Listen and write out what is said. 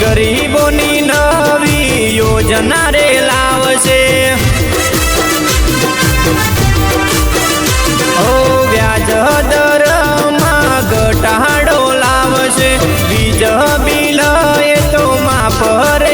ગરીબોની નવી યોજના રે લાવશે. ઓ વ્યાજ દરમાં ઘટાડો લાવશે. બીજ બિલ એ તો માં પર